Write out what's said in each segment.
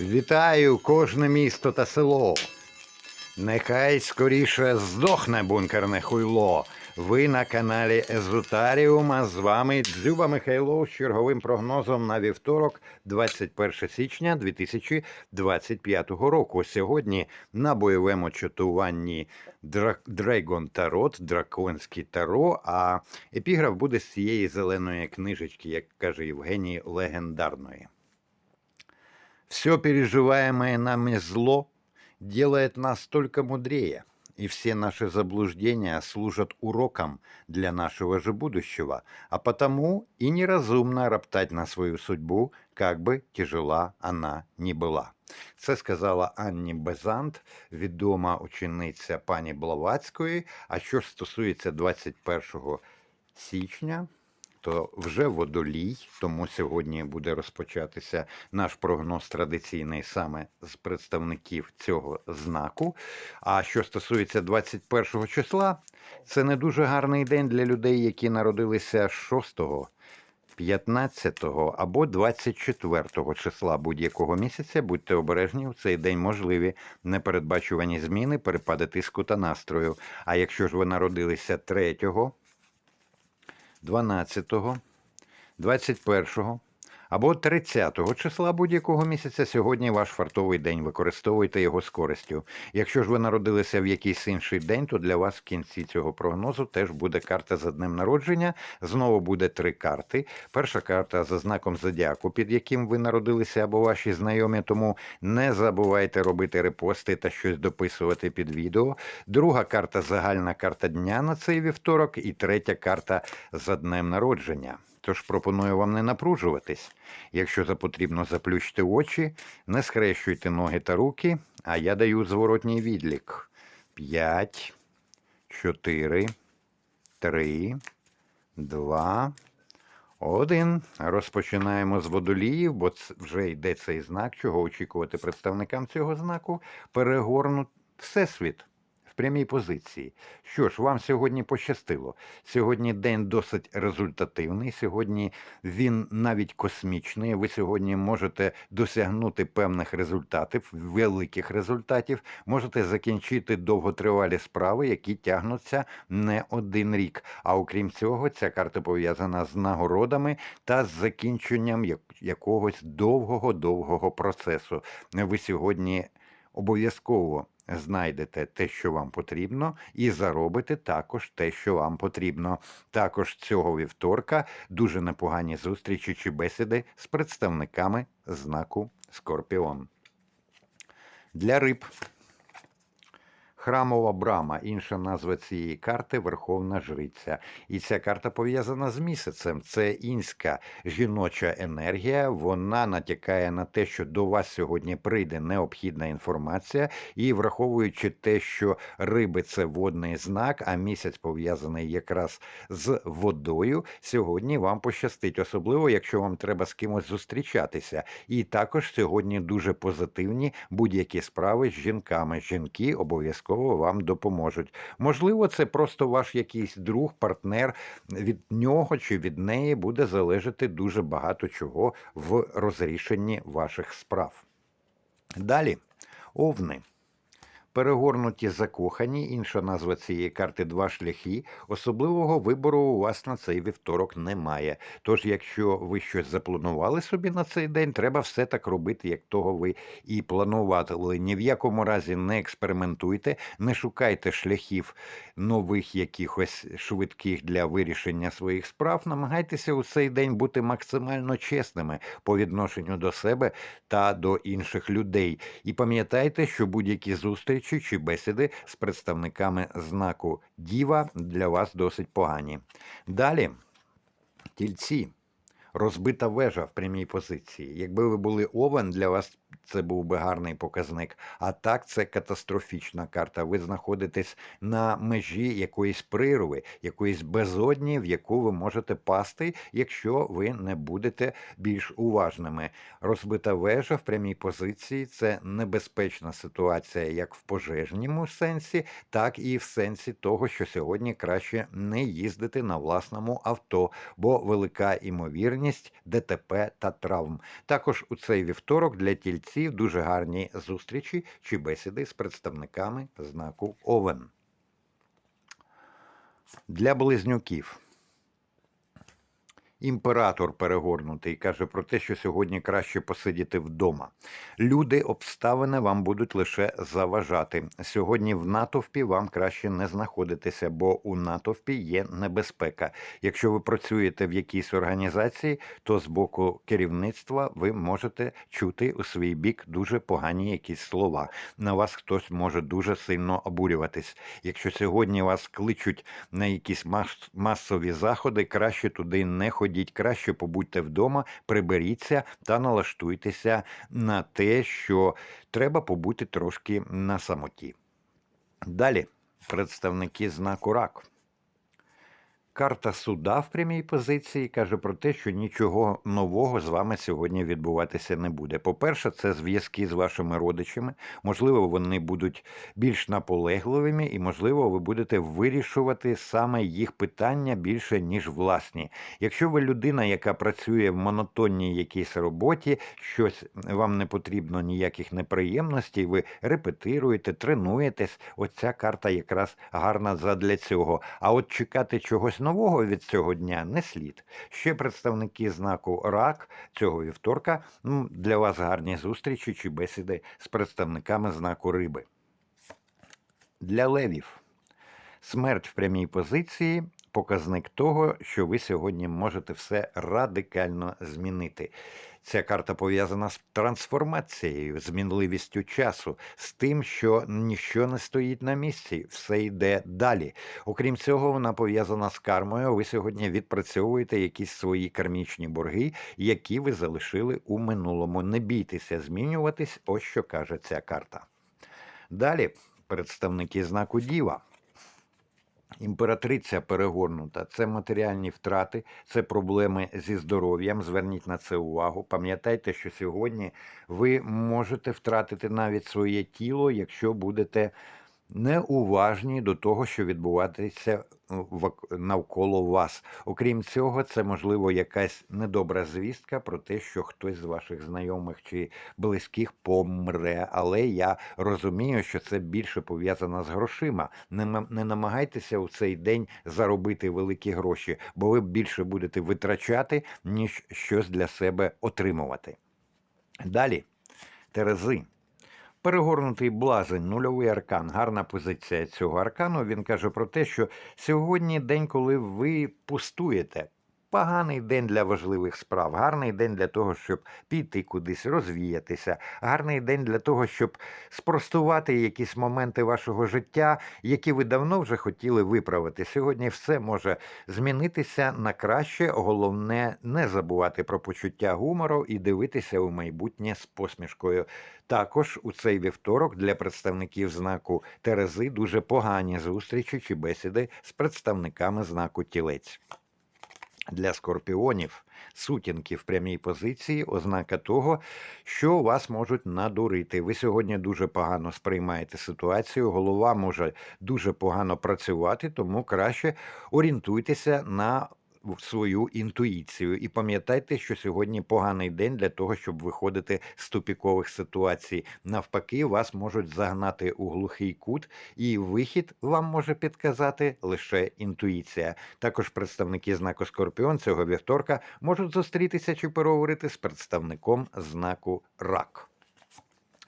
Вітаю кожне місто та село. Нехай скоріше здохне бункерне хуйло. Ви на каналі Езотаріум, а з вами Дзюба Михайлов з черговим прогнозом на вівторок, 21 січня 2025 року. Сьогодні на бойовому чатуванні Дрегон Тарот, Драконський Таро, а епіграф буде з цієї зеленої книжечки, як каже Євгеній, легендарної. Все переживаемое нами зло делает нас только мудрее, и все наши заблуждения служат уроком для нашего же будущего, а потому и неразумно роптать на свою судьбу, как бы тяжела она ни була. Це сказала Анні Безант, відома учениця пані Блаватської. А що ж стосується 21 січня, то вже водолій, тому сьогодні буде розпочатися наш прогноз традиційний саме з представників цього знаку. А що стосується 21 числа, це не дуже гарний день для людей, які народилися 6 15 або 24 числа будь-якого місяця будьте обережні, в цей день можливі непередбачувані зміни, перепади тиску та настрою. А якщо ж ви народилися 3, 12, 21 або 30 числа будь-якого місяця сьогодні ваш фартовий день. Використовуйте його з користю. Якщо ж ви народилися в якийсь інший день, то для вас в кінці цього прогнозу теж буде карта за днем народження. Знову буде три карти. Перша карта за знаком зодіаку, під яким ви народилися або ваші знайомі. Тому не забувайте робити репости та щось дописувати під відео. Друга карта загальна карта дня на цей вівторок, і третя карта за днем народження. Тож пропоную вам не напружуватись. Якщо за потрібно, заплющте очі, не схрещуйте ноги та руки, а я даю зворотній відлік. 5, 4, 3, 2, 1. Розпочинаємо з водоліїв, бо вже йде цей знак, чого очікувати представникам цього знаку. Перегорнуть Всесвіт прямій позиції. Що ж, вам сьогодні пощастило. Сьогодні день досить результативний. Сьогодні він навіть космічний. Ви сьогодні можете досягнути певних результатів, великих результатів. Можете закінчити довготривалі справи, які тягнуться не один рік. А окрім цього, ця карта пов'язана з нагородами та з закінченням якогось довгого довгого процесу. Ви сьогодні обов'язково знайдете те, що вам потрібно, і заробите також те, що вам потрібно. Також цього вівторка дуже непогані зустрічі чи бесіди з представниками знаку Скорпіон. Для риб. Храмова брама, інша назва цієї карти Верховна Жриця. І ця карта пов'язана з місяцем. Це інська жіноча енергія. Вона натякає на те, що до вас сьогодні прийде необхідна інформація, і враховуючи те, що риби це водний знак, а місяць пов'язаний якраз з водою. Сьогодні вам пощастить, особливо якщо вам треба з кимось зустрічатися. І також сьогодні дуже позитивні будь-які справи з жінками. Жінки обов'язково вам допоможуть. Можливо, це просто ваш якийсь друг, партнер. Від нього чи від неї буде залежати дуже багато чого в розрішенні ваших справ. Далі, овни. Перегорнуті закохані, інша назва цієї карти два шляхи. Особливого вибору у вас на цей вівторок немає. Тож, якщо ви щось запланували собі на цей день, треба все так робити, як того ви і планували. Ні в якому разі не експериментуйте, не шукайте шляхів нових якихось швидких для вирішення своїх справ. Намагайтеся у цей день бути максимально чесними по відношенню до себе та до інших людей. І пам'ятайте, що будь-які зустрічі чи бесіди з представниками знаку Діва для вас досить погані. Далі, тільці. Розбита вежа в прямій позиції. Якби ви були овен, для вас це був би гарний показник. А так, це катастрофічна карта. Ви знаходитесь на межі якоїсь прируви, якоїсь безодні, в яку ви можете пасти, якщо ви не будете більш уважними. Розбита вежа в прямій позиції це небезпечна ситуація як в пожежному сенсі, так і в сенсі того, що сьогодні краще не їздити на власному авто, бо велика імовірність ДТП та травм. Також у цей вівторок для тільців стрільців дуже гарні зустрічі чи бесіди з представниками знаку Овен. Для близнюків. Імператор перегорнутий каже про те, що сьогодні краще посидіти вдома. Люди, обставини вам будуть лише заважати. Сьогодні в натовпі вам краще не знаходитися, бо у натовпі є небезпека. Якщо ви працюєте в якійсь організації, то з боку керівництва ви можете чути у свій бік дуже погані якісь слова. На вас хтось може дуже сильно обурюватись. Якщо сьогодні вас кличуть на якісь масові заходи, краще туди не ходіть, краще побудьте вдома, приберіться та налаштуйтеся на те, що треба побути трошки на самоті. Далі представники знаку рак. Карта суда в прямій позиції каже про те, що нічого нового з вами сьогодні відбуватися не буде. По-перше, це зв'язки з вашими родичами. Можливо, вони будуть більш наполегливими, і, можливо, ви будете вирішувати саме їх питання більше, ніж власні. Якщо ви людина, яка працює в монотонній якійсь роботі, щось вам не потрібно ніяких неприємностей, ви репетируєте, тренуєтесь. Оця карта якраз гарна задля цього. А от чекати чогось нового від цього дня не слід. Ще представники знаку РАК цього вівторка для вас гарні зустрічі чи бесіди з представниками знаку риби. Для левів. Смерть в прямій позиції показник того, що ви сьогодні можете все радикально змінити. Ця карта пов'язана з трансформацією, з мінливістю часу, з тим, що ніщо не стоїть на місці, все йде далі. Окрім цього, вона пов'язана з кармою. Ви сьогодні відпрацьовуєте якісь свої кармічні борги, які ви залишили у минулому. Не бійтеся змінюватись, ось що каже ця карта. Далі представники знаку Діва. Імператриця перегорнута, це матеріальні втрати, це проблеми зі здоров'ям. Зверніть на це увагу. Пам'ятайте, що сьогодні ви можете втратити навіть своє тіло, якщо будете неуважні до того, що відбуватися вок- навколо вас. Окрім цього, це можливо якась недобра звістка про те, що хтось з ваших знайомих чи близьких помре. Але я розумію, що це більше пов'язано з грошима. Не, не намагайтеся у цей день заробити великі гроші, бо ви більше будете витрачати, ніж щось для себе отримувати. Далі, Терези. Перегорнутий блазень, нульовий аркан, гарна позиція цього аркану. Він каже про те, що сьогодні день, коли ви пустуєте. Поганий день для важливих справ, гарний день для того, щоб піти кудись, розвіятися, гарний день для того, щоб спростувати якісь моменти вашого життя, які ви давно вже хотіли виправити. Сьогодні все може змінитися на краще. Головне не забувати про почуття гумору і дивитися у майбутнє з посмішкою. Також у цей вівторок для представників знаку Терези дуже погані зустрічі чи бесіди з представниками знаку Тілець. Для скорпіонів сутінки в прямій позиції ознака того, що вас можуть надурити. Ви сьогодні дуже погано сприймаєте ситуацію, голова може дуже погано працювати, тому краще орієнтуйтеся на в свою інтуїцію і пам'ятайте, що сьогодні поганий день для того, щоб виходити з тупікових ситуацій. Навпаки, вас можуть загнати у глухий кут, і вихід вам може підказати лише інтуїція. Також представники знаку Скорпіон цього вівторка можуть зустрітися чи переговорити з представником знаку Рак.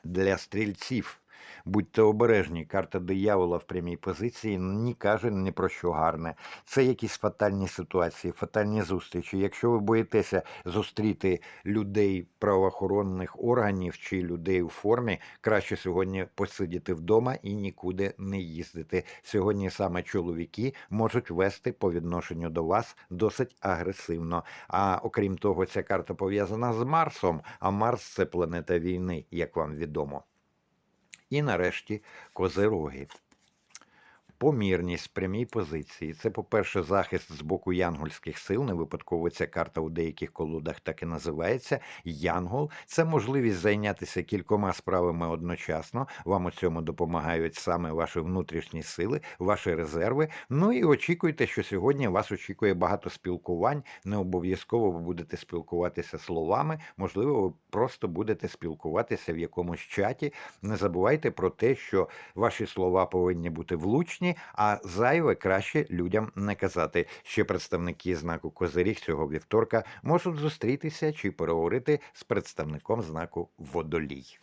Для стрільців. Будьте обережні, карта диявола в прямій позиції ні каже ні про що гарне. Це якісь фатальні ситуації, фатальні зустрічі. Якщо ви боїтеся зустріти людей правоохоронних органів чи людей у формі, краще сьогодні посидіти вдома і нікуди не їздити. Сьогодні саме чоловіки можуть вести по відношенню до вас досить агресивно. А окрім того, ця карта пов'язана з Марсом, а Марс це планета війни, як вам відомо. І нарешті козироги. Помірність прямій позиції. Це, по-перше, захист з боку янгольських сил. Не випадково ця карта у деяких колодах так і називається. Янгол це можливість зайнятися кількома справами одночасно. Вам у цьому допомагають саме ваші внутрішні сили, ваші резерви. Ну і очікуйте, що сьогодні вас очікує багато спілкувань. Не обов'язково ви будете спілкуватися словами, можливо, ви просто будете спілкуватися в якомусь чаті. Не забувайте про те, що ваші слова повинні бути влучні, а зайве краще людям не казати. Ще представники знаку Козиріг цього вівторка можуть зустрітися чи переговорити з представником знаку Водолій.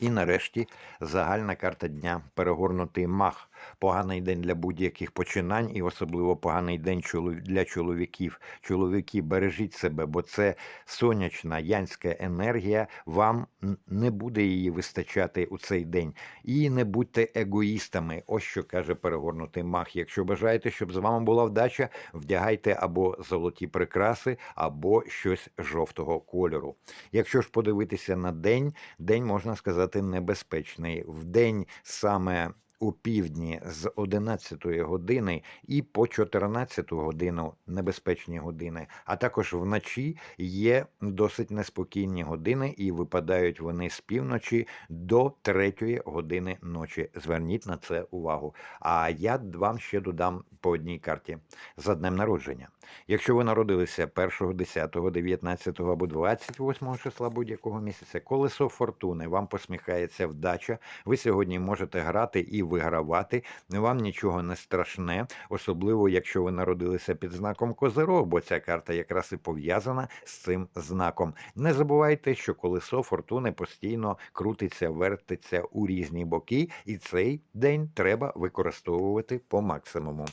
І нарешті загальна карта дня перегорнутий мах. Поганий день для будь-яких починань, і особливо поганий день для чоловіків. Чоловіки, бережіть себе, бо це сонячна янська енергія. Вам не буде її вистачати у цей день. І не будьте егоїстами. Ось що каже перегорнутий мах. Якщо бажаєте, щоб з вами була вдача, вдягайте або золоті прикраси, або щось жовтого кольору. Якщо ж подивитися на день, день можна сказати небезпечний. В день саме у півдні з 11 години і по 14 годину небезпечні години, а також вночі є досить неспокійні години, і випадають вони з півночі до 3 години ночі. Зверніть на це увагу. А я вам ще додам по одній карті за днем народження. Якщо ви народилися 1, 10, 19 або 28 числа будь-якого місяця, колесо фортуни вам посміхається вдача. Ви сьогодні можете грати і вигравати. Вам нічого не страшне, особливо якщо ви народилися під знаком Козирог, бо ця карта якраз і пов'язана з цим знаком. Не забувайте, що колесо фортуни постійно крутиться, вертиться у різні боки, і цей день треба використовувати по максимуму.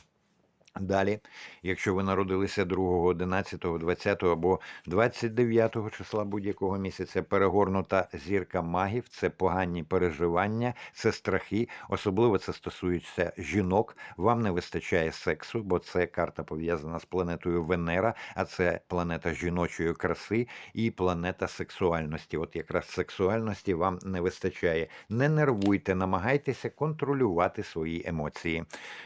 Далі, якщо ви народилися 2, 11, 20 або 29 числа будь-якого місяця, перегорнута зірка магів, це погані переживання, це страхи. Особливо це стосується жінок. Вам не вистачає сексу, бо це карта пов'язана з планетою Венера, а це планета жіночої краси і планета сексуальності. От якраз сексуальності вам не вистачає. Не нервуйте, намагайтеся контролювати свої емоції.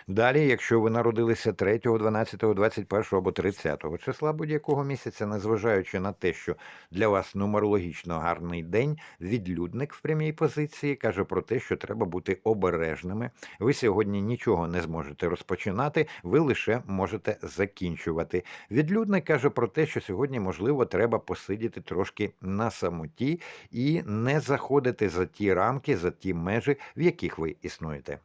Далі, якщо ви народилися 3, 12, 21 або 30 числа будь-якого місяця, незважаючи на те, що для вас нумерологічно гарний день, відлюдник в прямій позиції каже про те, що треба бути обережними. Ви сьогодні нічого не зможете розпочинати, ви лише можете закінчувати. Відлюдник каже про те, що сьогодні, можливо, треба посидіти трошки на самоті і не заходити за ті рамки, за ті межі, в яких ви існуєте.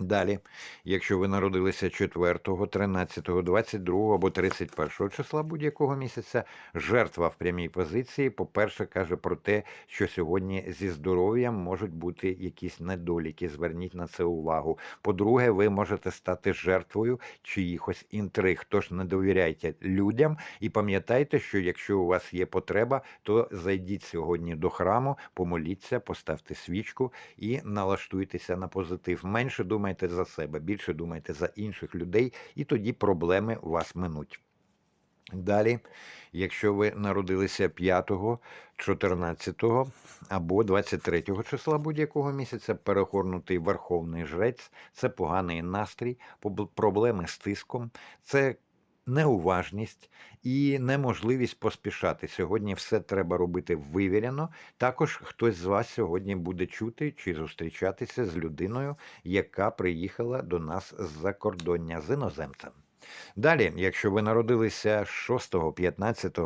Далі, якщо ви народилися 4, 13, 22 або 31 числа будь-якого місяця, жертва в прямій позиції, по-перше, каже про те, що сьогодні зі здоров'ям можуть бути якісь недоліки. Зверніть на це увагу. По-друге, ви можете стати жертвою чиїхось інтриг. Тож не довіряйте людям і пам'ятайте, що якщо у вас є потреба, то зайдіть сьогодні до храму, помоліться, поставте свічку і налаштуйтеся на позитив. Менше думайте за себе, більше думайте за інших людей, і тоді проблеми вас минуть. Далі, якщо ви народилися 5, 14 або 23 числа будь-якого місяця, перегорнутий верховний жрець, це поганий настрій, проблеми з тиском, це неуважність і неможливість поспішати. Сьогодні все треба робити вивірено. Також хтось з вас сьогодні буде чути чи зустрічатися з людиною, яка приїхала до нас з-за кордоння з іноземцем. Далі, якщо ви народилися 6, 15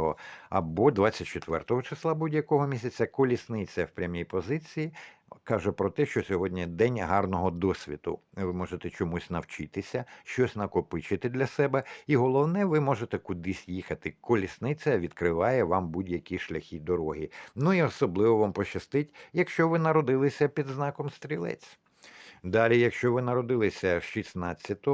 або 24 числа будь-якого місяця, колісниця в прямій позиції каже про те, що сьогодні день гарного досвіду. Ви можете чомусь навчитися, щось накопичити для себе, і головне, ви можете кудись їхати. Колісниця відкриває вам будь-які шляхи дороги. Ну і особливо вам пощастить, якщо ви народилися під знаком стрілець. Далі, якщо ви народилися 16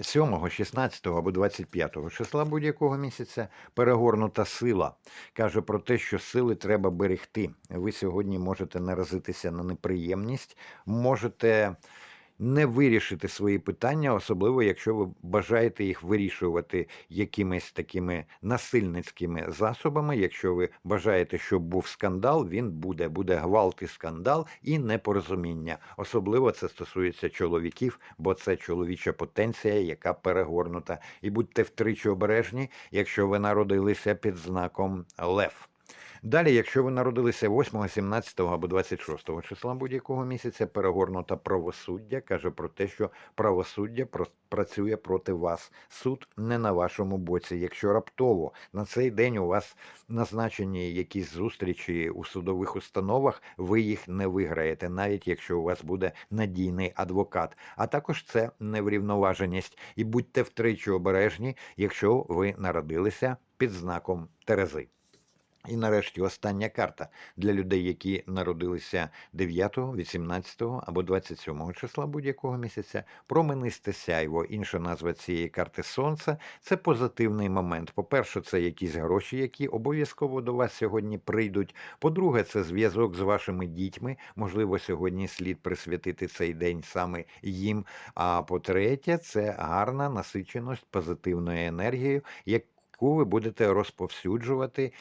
7, 16 або 25 числа будь-якого місяця перегорнута сила каже про те, що сили треба берегти. Ви сьогодні можете наразитися на неприємність, можете не вирішите свої питання, особливо якщо ви бажаєте їх вирішувати якимись такими насильницькими засобами. Якщо ви бажаєте, щоб був скандал, він буде. Буде гвалт і скандал і непорозуміння. Особливо це стосується чоловіків, бо це чоловіча потенція, яка перегорнута. І будьте втричі обережні, якщо ви народилися під знаком Лев. Далі, якщо ви народилися 8, 17 або 26 числа будь-якого місяця, перегорнута правосуддя каже про те, що правосуддя працює проти вас. Суд не на вашому боці. Якщо раптово на цей день у вас назначені якісь зустрічі у судових установах, ви їх не виграєте, навіть якщо у вас буде надійний адвокат. А також це неврівноваженість. І будьте втричі обережні, якщо ви народилися під знаком Терези. І нарешті остання карта для людей, які народилися 9, 18 або 27 числа будь-якого місяця. Променисте сяйво. Інша назва цієї карти Сонце це позитивний момент. По-перше, це якісь гроші, які обов'язково до вас сьогодні прийдуть. По-друге, це зв'язок з вашими дітьми. Можливо, сьогодні слід присвятити цей день саме їм. А по-третє, це гарна насиченість позитивною енергією, як яку ви будете розповсюджувати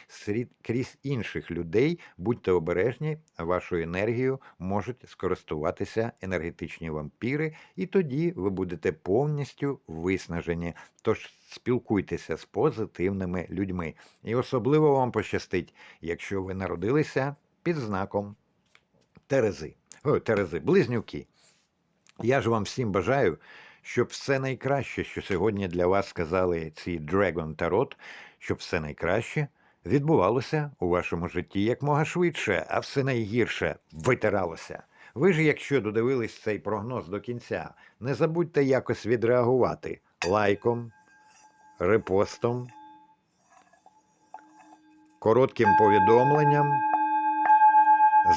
крізь інших людей. Будьте обережні, вашою енергією можуть скористуватися енергетичні вампіри, і тоді ви будете повністю виснажені. Тож спілкуйтеся з позитивними людьми. І особливо вам пощастить, якщо ви народилися під знаком Терези. О, Терези, близнюки. Я ж вам всім бажаю, щоб все найкраще, що сьогодні для вас сказали ці Dragon Tarot, щоб все найкраще відбувалося у вашому житті якмога швидше, а все найгірше витиралося. Ви ж, якщо додивились цей прогноз до кінця, не забудьте якось відреагувати лайком, репостом, коротким повідомленням.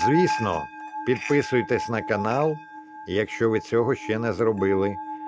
Звісно, підписуйтесь на канал, якщо ви цього ще не зробили.